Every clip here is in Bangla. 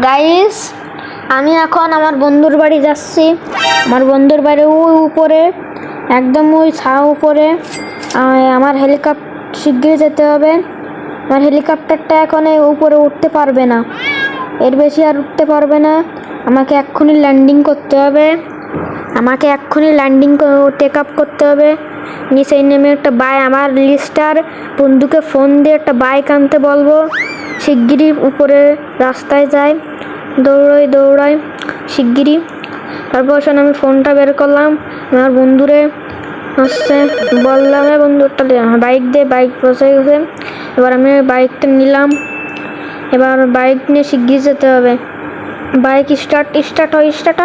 গাইস আমি এখন আমার বন্ধুর বাড়ি যাচ্ছি। আমার বন্ধুর বাড়ি ওই উপরে, একদম ওই ছা উপরে আমার হেলিকপ্টার শিগগিরই যেতে হবে। আমার হেলিকপ্টারটা এখন উপরে উঠতে পারবে না। এর বেশি আর উঠতে পারবে না। আমাকে এক্ষুনি ল্যান্ডিং করতে হবে। আমাকে এক্ষুনি ল্যান্ডিং টেক আপ করতে হবে। নিচে নেমে একটা বাই আমার লিস্টার বন্ধুকে ফোন দিয়ে একটা বাইক আনতে বলব। শিগগিরই উপরে রাস্তায় যাই, দৌড়াই দৌড়াই, শিগগিরই। তারপর শোন, আমি ফোনটা বের করলাম, আমার বন্ধুরে হচ্ছে বললাম, "এ বন্ধু বাইক দিয়ে বাইক বসে গেছে। এবার আমি বাইকটা নিলাম। এবার বাইক নিয়ে শিগগির যেতে হবে। বাইক স্টার্ট স্টার্ট হয় স্টার্ট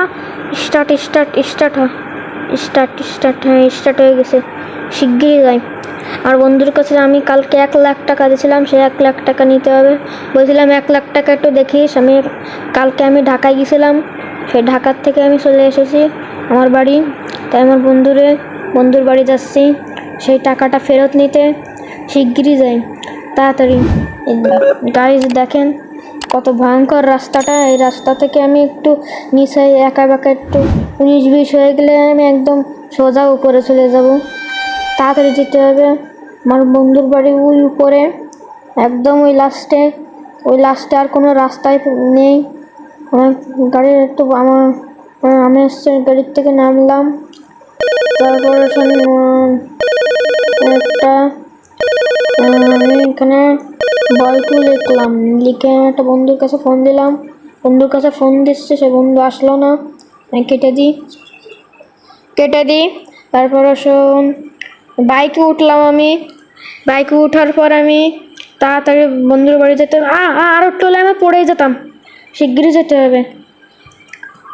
স্টার্ট স্টার্ট স্টার্ট হয়। স্টার্ট স্টার্ট হ্যাঁ স্টার্ট হয়ে গেছে। শিগগিরই যাই। আর বন্ধুর কাছে আমি কালকে এক লাখ টাকা দিয়েছিলাম, সে এক লাখ টাকা নিতে হবে। বলছিলাম, এক লাখ টাকা একটু দেখিস। আমি কালকে আমি ঢাকায় গেছিলাম। সেই ঢাকার থেকে আমি চলে এসেছি আমার বাড়ি। তাই আমার বন্ধুরে, বন্ধুর বাড়ি যাচ্ছি। সেই টাকাটা ফেরত নিতে শিগগিরই যাই। তাড়াতাড়ি। গাড়ি দেখেন কত ভয়ঙ্কর রাস্তাটা। এই রাস্তা থেকে আমি একটু নিচে একা বেঁকা একটু উনিশ বিশ হয়ে গেলে আমি একদম সোজা উপরে চলে যাব। তাড়াতাড়ি যেতে হবে। আমার বন্ধুর বাড়ি ওই উপরে। একদম ওই লাস্টে। ওই লাস্টে আর কোনো রাস্তায় নেই। আমার গাড়ির একটু আমার আমি হচ্ছে গাড়ির থেকে নামলাম। তারপরে একটা আমি এখানে বয়টু লিখলাম। লিখে একটা বন্ধুর কাছে ফোন দিলাম। বন্ধুর কাছে ফোন দিচ্ছে, সে বন্ধু আসলো না। কেটে দিই। কেটে দিই। তারপর বাইকে উঠলাম আমি। বাইকে ওঠার পর আমি তাড়াতাড়ি বন্ধুর বাড়ি যেতে আর হলে আমি পড়েই যেতাম। শিগগিরই যেতে হবে।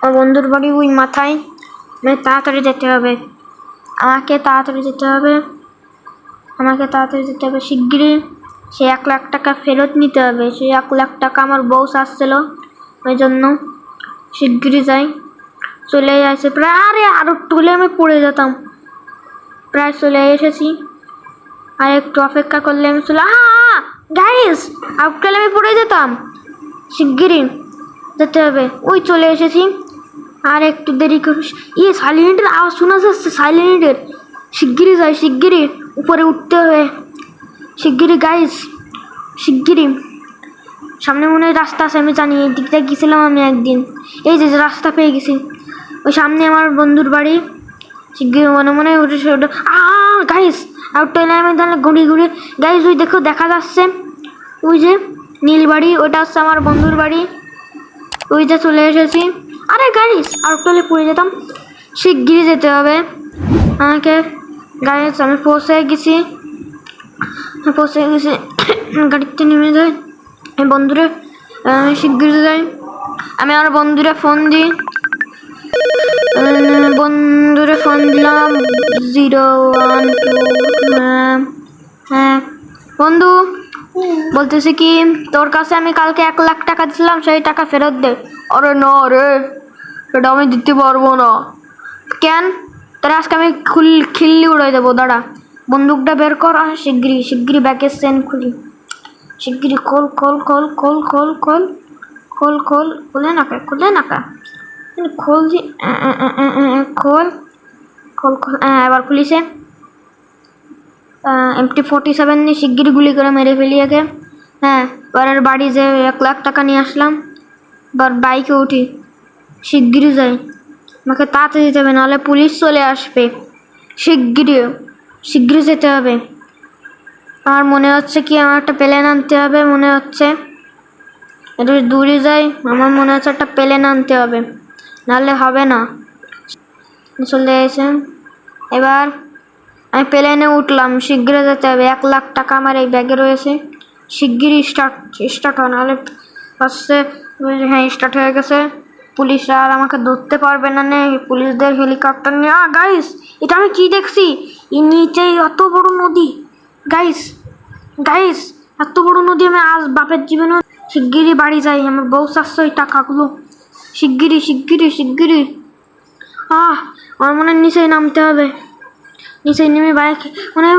আমার বন্ধুর বাড়ি ওই মাথায়। মানে তাড়াতাড়ি যেতে হবে। আমাকে তাড়াতাড়ি যেতে হবে। আমাকে তাড়াতাড়ি যেতে হবে শিগগিরই। সে এক লাখ টাকা ফেরত নিতে হবে। সেই এক লাখ টাকা আমার বউ আসছিল ওই জন্য শিগগিরই যাই। চলে আসে। প্রায় আরে, আর একটু হলে আমি পড়ে যেতাম। প্রায় চলে এসেছি। আর একটু অপেক্ষা করলে আমি চলে গাইস একটু আমি পড়ে যেতাম। শিগগিরই যেতে হবে। ওই চলে এসেছি। আর একটু দেরি করিস ইয়ে সাইলেন্টের আওয়াজ শোনা যাচ্ছে সাইলেন্টের শিগগিরই যাই, শিগগিরই উপরে উঠতে হবে। শিগগিরই গাইস শিগগিরই। সামনে মনে হয় রাস্তা আছে, আমি জানি। এই দিকটা গেছিলাম আমি একদিন। এই যে রাস্তা পেয়ে গেছি। ওই সামনে আমার বন্ধুর বাড়ি। শিগগিরই মনে মনে ওটা আ গাইস আউটটা এলে আমি তাহলে ঘুরি ঘুরি। গাইস ওই দেখো, দেখা যাচ্ছে। ওই যে, নীল বাড়ি ওটা হচ্ছে আমার বন্ধুর বাড়ি। ওই যে চলে এসেছি। আরে গাইস আর হলে পড়ে যেতাম। শিগগিরই যেতে হবে। আমাকে গাইস আমি পৌঁছে গেছি। পৌঁছে গেছি গাড়িতে নেমে আমি বন্ধুরে আহ, যাই আমি আমার বন্ধুরা ফোন দিই বন্ধুরে ফোন দিলাম জিরো ওয়ান টু হ্যাঁ বন্ধু বলতেছি কি তোর কাছে আমি কালকে এক লাখ টাকা দিয়েছিলাম সেই টাকা ফেরত দে। আরে না রে এটা আমি দিতে পারব না। কেন? তোর আজকে আমি খুল খিল্লি উড়াই দেবো দাঁড়া। বন্দুকটা বের কর আর শিগগিরি শিগগিরি ব্যাকের সেন খুলি। শিগগিরি খোল খোল খোল খোল খোল খোল খোল খোল খুলে নাকা খুলে নাকা। খোল আ, আ, আ, খোল খোল খোল এবার খুলিছে। এমটি ফোর্টি সেভেন নিয়ে শিগগিরি গুলি করে মেরে ফেলি একে। হ্যাঁ এবার বাড়ি যে এক লাখ টাকা নিয়ে আসলাম এবার বাইকে উঠি শিগগিরি যাই। আমাকে তাড়াতাড়ি যেতে হবে নাহলে পুলিশ চলে আসবে শিগগিরি শিগগিরি যেতে হবে। আমার মনে হচ্ছে কি আমার একটা প্লেন আনতে হবে, মনে হচ্ছে। একটু দূরে যাই, আমার মনে হচ্ছে একটা প্লেন আনতে হবে। নাহলে হবে না। চলে এসে এবার আমি প্লেনে উঠলাম শিগগিরই যেতে হবে। এক লাখ টাকা আমার এই ব্যাগে রয়েছে। শিগগিরই স্টার্ট স্টার্ট হয়, নাহলে হচ্ছে হ্যাঁ স্টার্ট হয়ে গেছে। পুলিশরা আর আমাকে ধরতে পারবে না নে। পুলিশদের হেলিকপ্টার নিয়ে। আ গাইস এটা আমি কি দেখছি? এর নিচে এত বড় নদী। গাইস গাইস এত বড় নদী আমি আজ বাপের জীবনে শিগগিরই বাড়ি যাই। আমার বউ এই টাকাগুলো। শিগগিরই শিগগিরই শিগগিরই। আহ, আমার মনে নিচেই নামতে হবে। নিচে নেমে বাইক মানে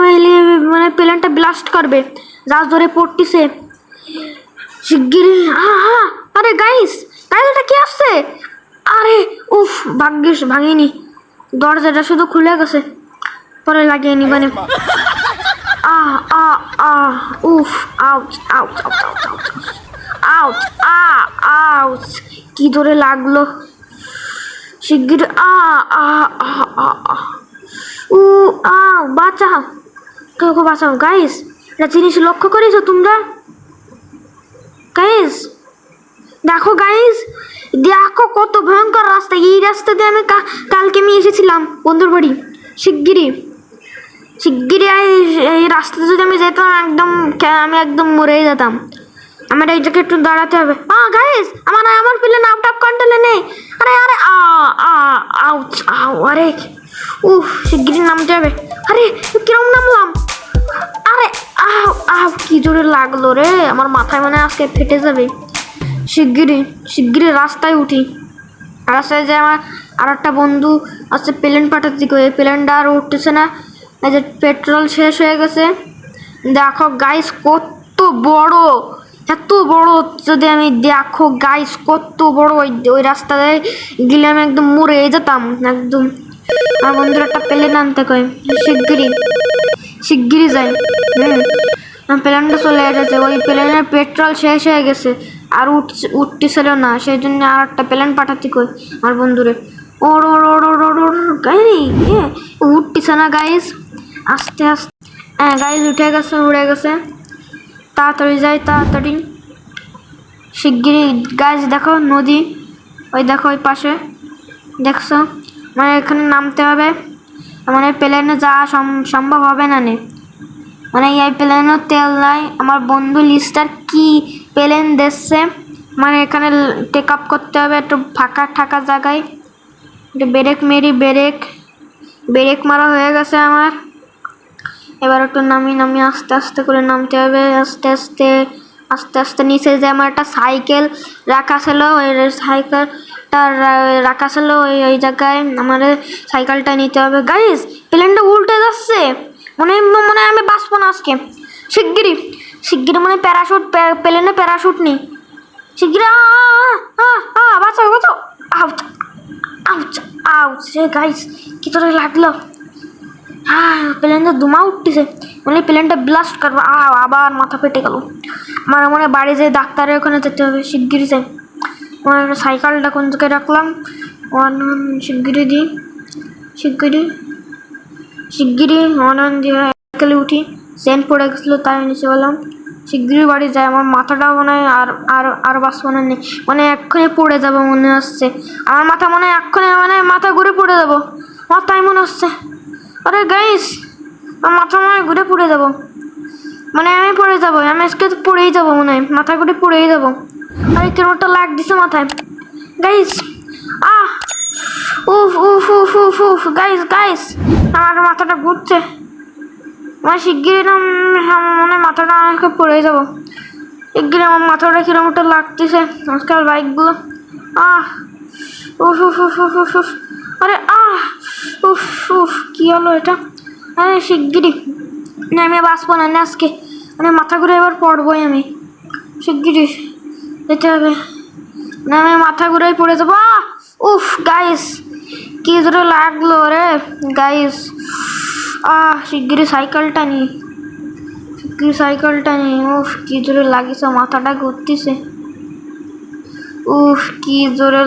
মানে প্লেনটা ব্লাস্ট করবে। যা ধরে পড়তিছে। শিগগিরই, আহা আরে গাইস গাইস এটা কি আসছে? আরে, উফ, ভাগ্যিস, ভাঙিনি। দরজাটা শুধু খুলে গেছে। পরে লাগিয়ে নি মানে আ আ আ উফ ouch ouch ouch ouch ouch ouch আ আউচ কি ধরে লাগল? শিগগির আ আ আ আ আ। উ আ বাঁচাও। কাউকে বাঁচাও। গাইস এটা জিনিস লক্ষ্য করেছ তোমরা? গাইস দেখো গাইস দেখো কত ভয়ঙ্কর রাস্তা। এই রাস্তা দিয়ে আমি কালকে আমি এসেছিলাম বন্ধুর বাড়ি শিগগিরই। শিগগিরই এই- এই রাস্তাতে যদি আমি যেতাম, একদম আমি একদম মরেই যেতাম। আমার এই একটু দাঁড়াতে হবে। আ গাইস আমার আমার প্লেন আউট অফ কন্ট্রোলে নেই। আরে আরে, আ আ আউচ আউ আরে, উফ, শিগগিরই নামতে হবে। আরে, কিরম নামলাম? আরে আউ আউ কি জোরে লাগল রে। আমার মাথায় মানে আজকে ফেটে যাবে। শিগগিরই শিগগিরই রাস্তায় উঠি। রাস্তায় যে আমার আর একটা বন্ধু আসছে প্লেন পাঠাচ্ছি কই প্লেনটা আর উঠতেছে না। এই যে পেট্রোল শেষ হয়ে গেছে দেখো গাইস কত বড় এত বড় যদি আমি দেখো গাইস কত বড় ওই ওই রাস্তায় গেলে আমি একদম মরে যেতাম একদম আমার বন্ধুর একটা প্লেন আনতে কয় শিগগিরই শিগগিরই যাই হুম প্লেনটা চলে এসেছে ওই প্লেনের পেট্রোল শেষ হয়ে গেছে আর উঠছে উঠতেছিল না সেই জন্য আর একটা প্লেন পাঠাতে কই আমার বন্ধুরে ওর ওর ওর ওর ওর গাই উঠতেছে না গাইস আস্তে আস্তে। হ্যাঁ গাইস উঠে গেছে উড়ে গেছে। তাড়াতাড়ি যাই তাড়াতাড়ি। শিগগিরই গাছ দেখো, নদী। ওই দেখো ওই পাশে। দেখছ। মানে এখানে নামতে হবে। মানে প্লেনে যাওয়া সম- সম্ভব হবে না নে? মানে এই প্লেনেও তেল নাই। আমার বন্ধু লিস্টার কি প্লেন দেখছে মানে এখানে টেক আপ করতে হবে একটু ফাঁকা ঠাকা জায়গায়। একটু ব্রেক মেরি ব্রেক ব্রেক মারা হয়ে গেছে আমার। এবার একটু নামি নামি আস্তে আস্তে করে নামতে হবে। আস্তে আস্তে আস্তে আস্তে নিচে যে আমার একটা সাইকেল রাখা ছিল, ওই সাইকেলটা রাখা ছিল, ওই ওই জায়গায় আমার সাইকেলটা নিতে হবে। গাইস প্লেনটা উল্টে যাচ্ছে। মনে মনে আমি বাঁচবো না আজকে। শিগগিরই শিগগিরই মানে প্যারাশুট প্লেনে প্যারাশুট নেই। আ বাঁচাও বাঁচাও। আউচ আউচ আউচ রে গাইস কি তোরে লাগল। প্লেনটা ধুমা উঠতেছে। মানে প্লেনটা ব্লাস্ট করব। আবার মাথা ফেটে গেল। আমার মনে বাড়ি যেয়ে ডাক্তারের ওখানে যেতে হবে, শিগগিরই যাই। আমার সাইকেলটা কোন জায়গায় রাখলাম? ওয়ান শিগগিরই দিই। শিগগিরই। শিগগিরই অনন দিয়ে সাইকেলে উঠি। সেন্ট পড়ে গেছিল, তাই নিচে বললাম শিগগিরই বাড়ি যায় আমার মাথাটা মনে হয় আর আর আর বাস মনে নেই মানে এক্ষুনি পড়ে যাব মনে হচ্ছে। আমার মাথা মনে হয় এক্ষুনি মানে মাথা ঘুরে পড়ে যাব। আমার তাই মনে হচ্ছে। আরে গাইস আমার মাথা মনে হয় ঘুরে পড়ে যাব। মানে আমি পড়ে যাব, আমি আজকে পড়েই যাব মনে হয়। মাথা ঘুরে পড়েই যাব। আরে একটা লাগ দিছে মাথায়। গাইস আহ! উফ উফ উফ উফ উফ গাইস গাইস আমার মাথাটা ঘুরছে। আমার শিগগিরই না মনে মাথাটা আমাকে পড়ে যাব। শিগগিরই আমার মাথাটা কিরম একটা লাগতেছে। আজকাল বাইকগুলো আহ! উফ উফ উফ উফ উফ। উফ উফ কি হলো এটা? আরে শিগগিরই। না, আমি বাঁচবো না আজকে। মানে মাথা ঘুরে এবার পড়বোই আমি। শিগগিরই যেতে হবে। না, আমি মাথা ঘুরেই পড়ে যাব। উফ গাইস কি জোরে লাগল রে গাইস আহ, শিগগিরই সাইকেলটা নি। শিগগিরই সাইকেলটা নি। উফ, কি জোরে লাগিছে, মাথাটা ঘুরতেছে। উফ, কি জোরে